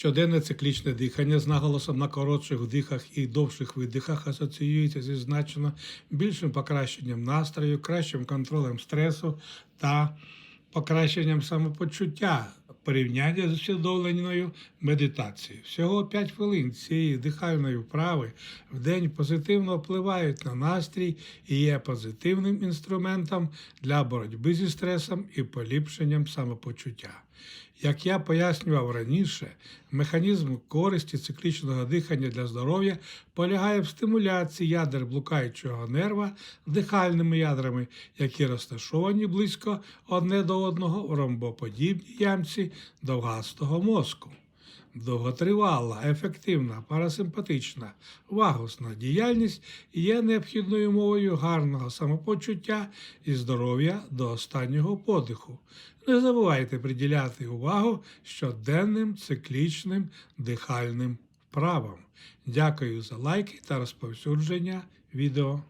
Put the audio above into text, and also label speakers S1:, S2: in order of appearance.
S1: Щоденне циклічне дихання з наголосом на коротших вдихах і довших видихах асоціюється зі значно більшим покращенням настрою, кращим контролем стресу та покращенням самопочуття в порівнянні з усвідомленою медитацією. Всього 5 хвилин цієї дихальної вправи в день позитивно впливають на настрій і є позитивним інструментом для боротьби зі стресом і поліпшенням самопочуття. Як я пояснював раніше, механізм користі циклічного дихання для здоров'я полягає в стимуляції ядер блукаючого нерва дихальними ядрами, які розташовані близько одне до одного в ромбоподібній ямці довгастого мозку. Довготривала, ефективна, парасимпатична, вагусна діяльність є необхідною мовою гарного самопочуття і здоров'я до останнього подиху. Не забувайте приділяти увагу щоденним циклічним дихальним вправам. Дякую за лайки та розповсюдження відео.